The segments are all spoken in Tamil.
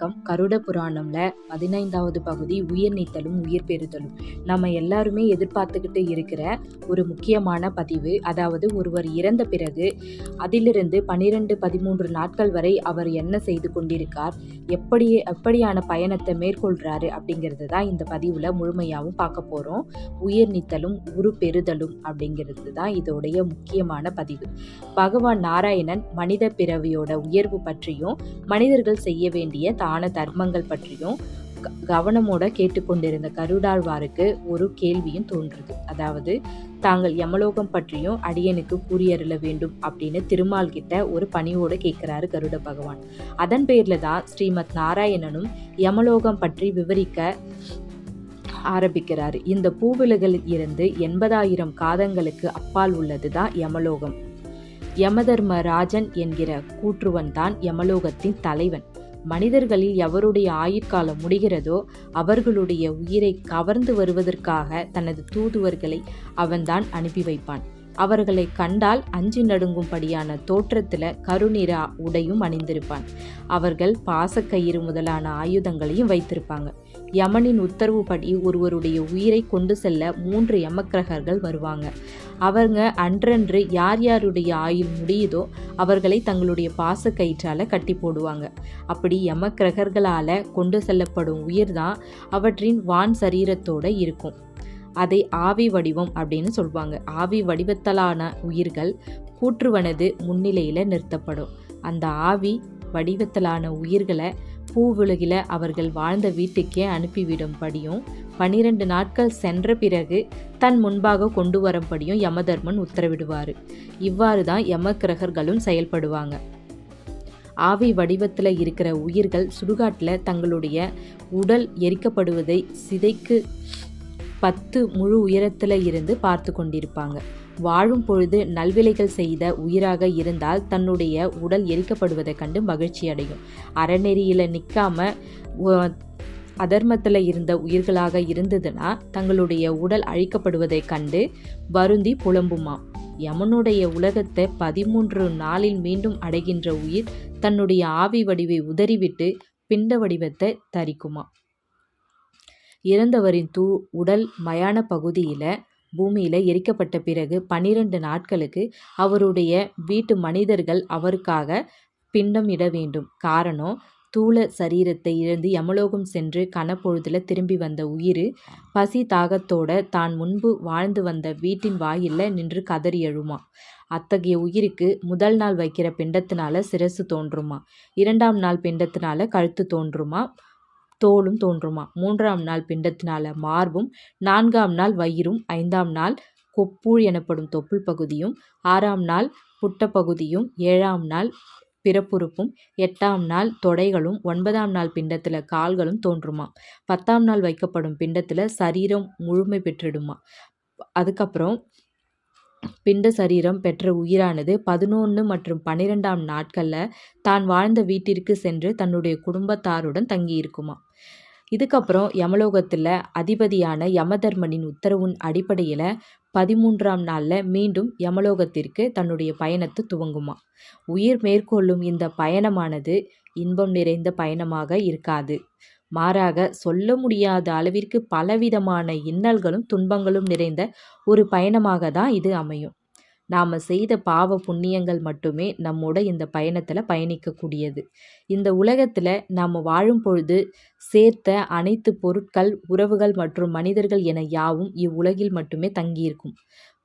வணக்கம். கருட புராணம்ல பதினைந்தாவது பகுதி உயிர் நீத்தலும் உயிர் பெறுதலும் நம்ம எல்லாருமே எதிர்பார்த்துக்கிட்டு இருக்கிற ஒரு முக்கியமான பதிவு அதாவது ஒருவர் இறந்த பிறகு அதிலிருந்து பனிரெண்டு பதிமூன்று நாட்கள் வரை அவர் என்ன செய்து கொண்டிருக்கார் எப்படி எப்படியான பயணத்தை மேற்கொள்கிறாரு அப்படிங்கிறது தான் இந்த பதிவில் முழுமையாகவும் பார்க்க போகிறோம் உயிர் நீத்தலும் உரு பெறுதலும் அப்படிங்கிறது தான் இதோடைய முக்கியமான பதிவு. பகவான் நாராயணன் மனித பிறவியோட உயர்வு பற்றியும் மனிதர்கள் செய்ய வேண்டிய ஆன தர்மங்கள் பற்றியும் கவனமோட கேட்டுக்கொண்டிருந்த கருடாழ்வாருக்கு ஒரு கேள்வியும் தோன்றுது. அதாவது தாங்கள் யமலோகம் பற்றியும் அடியனுக்கு கூறியருள வேண்டும் அப்படின்னு திருமால் கிட்ட ஒரு பணியோட கேட்கிறாரு கருட பகவான். அதன் பேர்ல தான் ஸ்ரீமத் நாராயணனும் யமலோகம் பற்றி விவரிக்க ஆரம்பிக்கிறாரு. இந்த பூவிலகில் இருந்து எண்பதாயிரம் காதங்களுக்கு அப்பால் உள்ளது தான் யமலோகம். யமதர்மராஜன் என்கிற கூற்றுவன் தான் யமலோகத்தின் தலைவன். மனிதர்களில் எவருடைய ஆயுட்காலம் முடிகிறதோ அவர்களுடைய உயிரை கவர்ந்து வருவதற்காக தனது தூதுவர்களை அவன்தான் அனுப்பி வைப்பான். அவர்களை கண்டால் அஞ்சு நடுங்கும்படியான தோற்றத்தில் கருநிற உடையும் அணிந்திருப்பான். அவர்கள் பாசக்கயிறு முதலான ஆயுதங்களையும் வைத்திருப்பாங்க. யமனின் உத்தரவுப்படி ஒருவருடைய உயிரை கொண்டு செல்ல மூன்று யமக்கிரகர்கள் வருவாங்க. அவங்க அன்றன்று யார் யாருடைய ஆயுள் முடியுதோ அவர்களை தங்களுடைய பாச கயிற்றால் கட்டி போடுவாங்க. அப்படி யமக்கிரகர்களால் கொண்டு செல்லப்படும் உயிர் தான் அவற்றின் வான் சரீரத்தோடு இருக்கும். அதை ஆவி வடிவம் அப்படின்னு சொல்லுவாங்க ஆவி வடிவத்தலான உயிர்கள் கூற்றுவனது முன்னிலையில் நிறுத்தப்படும். அந்த ஆவி வடிவத்தலான உயிர்களை பூவுலகில் அவர்கள் வாழ்ந்த வீட்டுக்கே அனுப்பிவிடும்படியும் பனிரெண்டு நாட்கள் சென்ற பிறகு தன் முன்பாக கொண்டு வரும்படியும் யமதர்மன் உத்தரவிடுவார். இவ்வாறு தான் யமக்கிரகர்களும் செயல்படுவாங்க. ஆவி வடிவத்தில் இருக்கிற உயிர்கள் சுடுகாட்டில் தங்களுடைய உடல் எரிக்கப்படுவதை சிதைக்கு பத்து முழு உயரத்தில் இருந்து பார்த்து கொண்டிருப்பாங்க. வாழும் பொழுது நல்விலைகள் செய்த உயிராக இருந்தால் தன்னுடைய உடல் எரிக்கப்படுவதை கண்டு மகிழ்ச்சி அடையும். அறநெறியில் நிற்காம அதர்மத்தில் இருந்த உயிர்களாக இருந்ததுன்னா தங்களுடைய உடல் அழிக்கப்படுவதை கண்டு வருந்தி புலம்புமா? யமனுடைய உலகத்தை பதிமூன்று நாளில் மீண்டும் அடைகின்ற உயிர் தன்னுடைய ஆவி வடிவை உதறிவிட்டு பிண்ட வடிவத்தை தரிக்குமா? இறந்தவரின் தூ உடல் மயான பகுதியில் பூமியில் எரிக்கப்பட்ட பிறகு பனிரெண்டு நாட்களுக்கு அவருடைய வீட்டு மனிதர்கள் அவருக்காக பிண்டம் இட வேண்டும். காரணம் தூள சரீரத்தை இழந்து யமலோகம் சென்று கனப்பொழுதில் திரும்பி வந்த உயிர் பசி தாகத்தோட தான் முன்பு வாழ்ந்து வந்த வீட்டின் வாயிலில் நின்று கதறி எழுமா. அத்தகைய உயிருக்கு முதல் நாள் வைக்கிற பிண்டத்தினால சிரசு தோன்றுமா? இரண்டாம் நாள் பிண்டத்தினால கழுத்து தோன்றுமா? தோலும் தோன்றுமா? மூன்றாம் நாள் பிண்டத்தினால மார்பும் நான்காம் நாள் வயிறும் ஐந்தாம் நாள் கொப்பூழ் எனப்படும் தொப்புள் பகுதியும் ஆறாம் நாள் புட்ட பகுதியும் ஏழாம் நாள் பிறப்புறுப்பும் எட்டாம் நாள் தொடைகளும் ஒன்பதாம் நாள் பிண்டத்தில் கால்களும் தோன்றுமா? பத்தாம் நாள் வைக்கப்படும் பிண்டத்தில் சரீரம் முழுமை பெற்றிடுமா? அதுக்கப்புறம் பிண்ட சரீரம் பெற்ற உயிரானது பதினொன்று மற்றும் பன்னிரெண்டாம் நாட்களில் தான் வாழ்ந்த வீட்டிற்கு சென்று தன்னுடைய குடும்பத்தாருடன் தங்கியிருக்குமா. இதுக்கப்புறம் யமலோகத்தில் அதிபதியான யமதர்மனின் உத்தரவின் அடிப்படையில் பதிமூன்றாம் நாளில் மீண்டும் யமலோகத்திற்கு தன்னுடைய பயணத்தை துவங்குமா. உயிர் மேற்கொள்ளும் இந்த பயணமானது இன்பம் நிறைந்த பயணமாக இருக்காது. மாறாக சொல்ல முடியாத அளவிற்கு பலவிதமான இன்னல்களும் துன்பங்களும் நிறைந்த ஒரு பயணமாக தான் இது அமையும். நாம் செய்த பாவ புண்ணியங்கள் மட்டுமே நம்மோட இந்த பயணத்தில் பயணிக்கக்கூடியது. இந்த உலகத்தில் நாம் வாழும் பொழுது சேர்த்த அனைத்து பொருட்கள் உறவுகள் மற்றும் மனிதர்கள் என யாவும் இவ்வுலகில் மட்டுமே தங்கியிருக்கும்.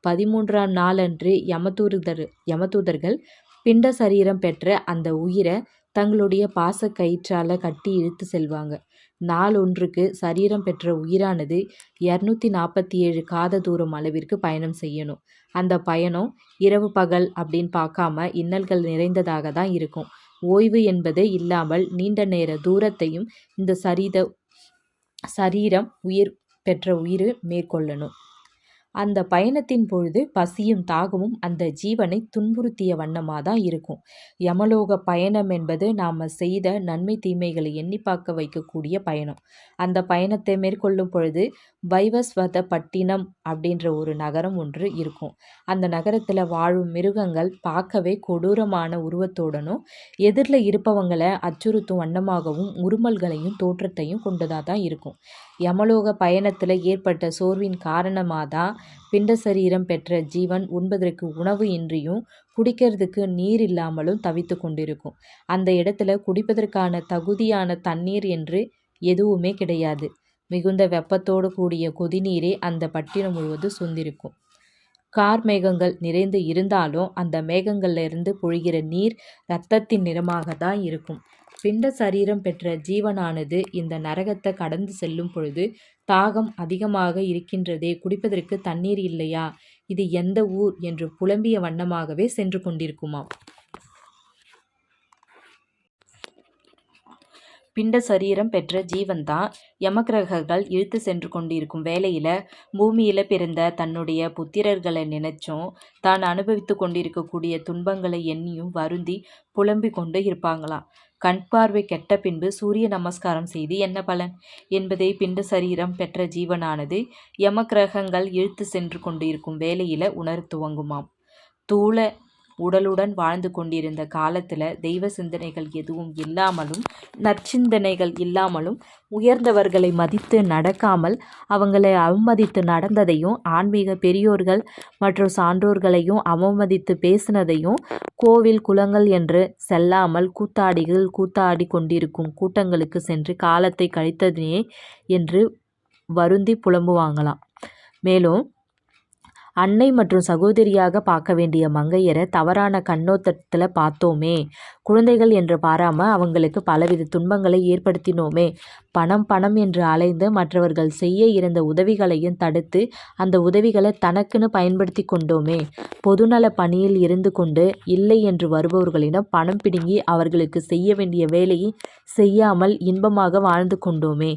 பதிமூன்றாம் நாளன்று யமதூதர் யமதூதர்கள் பிண்ட சரீரம் பெற்ற அந்த உயிரை தங்களுடைய பாச கயிற்றால் கட்டி இழுத்து செல்வாங்க. நாள் ஒன்றுக்கு சரீரம் பெற்ற உயிரானது இரநூத்தி நாற்பத்தி ஏழு காத தூரம் அளவிற்கு பயணம் செய்யணும். அந்த பயணம் இரவு பகல் அப்படின்னு பார்க்காம இன்னல்கள் நிறைந்ததாக தான் இருக்கும். ஓய்வு என்பது இல்லாமல் நீண்ட நேர தூரத்தையும் இந்த சரீத சரீரம் உயிர் பெற்ற உயிர் மேற்கொள்ளணும். அந்த பயணத்தின் பொழுது பசியும் தாகமும் அந்த ஜீவனை துன்புறுத்திய வண்ணமாக தான் இருக்கும். யமலோக பயணம் என்பது நாம் செய்த நன்மை தீமைகளை எண்ணி பார்க்க வைக்கக்கூடிய பயணம். அந்த பயணத்தை மேற்கொள்ளும் பொழுது வைவஸ்வதப்பட்டினம் அப்படின்ற ஒரு நகரம் ஒன்று இருக்கும். அந்த நகரத்தில் வாழும் மிருகங்கள் பார்க்கவே கொடூரமான உருவத்தோடனும் எதிரில் இருப்பவங்களை அச்சுறுத்தும் வண்ணமாகவும் உருமல்களையும் தோற்றத்தையும் கொண்டதாக தான் இருக்கும். யமலோக பயணத்தில் ஏற்பட்ட சோர்வின் காரணமாக தான் பிண்ட சரீரம் பெற்ற ஜீவன் உண்பதற்கு உணவு இன்றியும் குடிக்கிறதுக்கு நீர் இல்லாமலும் தவித்து கொண்டிருக்கும். அந்த இடத்துல குடிப்பதற்கான தகுதியான தண்ணீர் என்று எதுவுமே கிடையாது. மிகுந்த வெப்பத்தோடு கூடிய கொதிநீரே அந்த பட்டினம் முழுவதும் சுந்திருக்கும். கார் மேகங்கள் நிறைந்து இருந்தாலும் அந்த மேகங்கள்ல இருந்து பொழிகிற நீர் இரத்தத்தின் நிறமாக தான் இருக்கும். பிண்ட சரீரம் பெற்ற ஜீவனானது இந்த நரகத்தை கடந்து செல்லும் பொழுது தாகம் அதிகமாக இருக்கின்றதே குடிப்பதற்கு தண்ணீர் இல்லையா? இது எந்த ஊர்? என்று புலம்பிய வண்ணமாகவே சென்று கொண்டிருக்குமாம். பிண்ட சரீரம் பெற்ற ஜீவன்தான். யமக்கிரகர்கள் இழுத்து சென்று கொண்டிருக்கும் வேளையில் பூமியில் பிறந்த தன்னுடைய புத்திரர்களை நினைச்சும் தான் அனுபவித்து கொண்டிருக்கக்கூடிய துன்பங்களை எண்ணியும் வருந்தி புலம்பிக் கொண்டு இருப்பாங்களாம். கண் பார்வை கெட்ட பின்பு சூரிய நமஸ்காரம் செய்து என்ன பலன்? என்பதை பிண்ட சரீரம் பெற்ற ஜீவனானது யமக்கிரகங்கள் இழுத்து சென்று கொண்டிருக்கும் வேலையில உணர்த்துவங்குமாம் துவங்குமாம். தூள உடலுடன் வாழ்ந்து கொண்டிருந்த காலத்தில் தெய்வ சிந்தனைகள் எதுவும் இல்லாமலும் நற்சிந்தனைகள் இல்லாமலும் உயர்ந்தவர்களை மதித்து நடக்காமல் அவங்களை அவமதித்து நடந்ததையும் ஆன்மீக பெரியோர்கள் மற்றும் சான்றோர்களையும் அவமதித்து பேசினதையும் கோவில் குளங்கள் என்று செல்லாமல் கூத்தாடிகள் கூத்தாடி கொண்டிருக்கும் கூட்டங்களுக்கு சென்று காலத்தை கழித்ததே என்று வருந்தி புலம்புவாங்களாம். மேலும் அன்னை மற்றும் சகோதரியாக பார்க்க வேண்டிய மங்கையரை தவறான கண்ணோட்டத்தில் பார்த்தோமே. குழந்தைகள் என்று பாராமல் அவங்களுக்கு பலவித துன்பங்களை ஏற்படுத்தினோமே. பணம் பணம் என்று அலைந்து மற்றவர்கள் செய்ய இருந்த உதவிகளையும் தடுத்து அந்த உதவிகளை தனக்குன்னு பயன்படுத்தி கொண்டோமே. பொதுநல பணியில் இருந்து கொண்டு இல்லை என்று வருபவர்களிடம் பணம் பிடுங்கி அவர்களுக்கு செய்ய வேண்டிய வேலையை செய்யாமல் இன்பமாக வாழ்ந்து கொண்டோமே.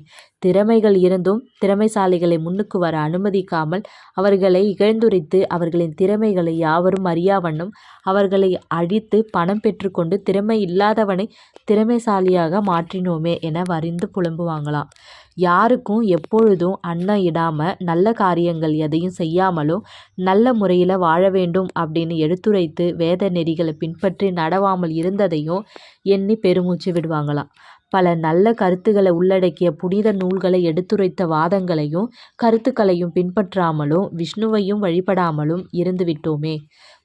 திறமைகள் இருந்தும் திறமைசாலிகளை முன்னுக்கு வர அனுமதிக்காமல் அவர்களை இகழ்ந்துரைத்து அவர்களின் திறமைகளை யாவரும் அறியாவண்ணம் அவர்களை அழித்து பணம் பெற்றுக்கொண்டு திறமை இல்லாதவனை திறமைசாலியாக மாற்றினோமே என வரிந்து புலம்புவாங்களாம். யாருக்கும் எப்பொழுதும் அன்னம் இடாமல் நல்ல காரியங்கள் எதையும் செய்யாமலும் நல்ல முறையில் வாழ வேண்டும் அப்படின்னு எடுத்துரைத்து வேத நெறிகளை பின்பற்றி நடவாமல் இருந்ததையும் எண்ணி பெருமூச்சு விடுவாங்களாம். பல நல்ல கருத்துக்களை உள்ளடக்கிய புனித நூல்களை எடுத்துரைத்த வாதங்களையும் கருத்துக்களையும் பின்பற்றாமலும் விஷ்ணுவையும் வழிபடாமலும் இருந்துவிட்டோமே.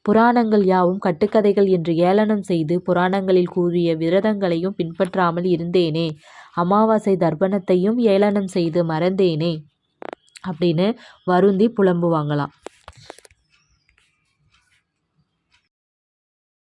புராணங்கள் யாவும் கட்டுக்கதைகள் என்று ஏளனம் செய்து புராணங்களில் கூறிய விரதங்களையும் பின்பற்றாமல் இருந்தேனே. அமாவாசை தர்ப்பணத்தையும் ஏளனம் செய்து மறந்தேனே. அப்படின்னு வருந்தி புலம்புவாங்களாம்.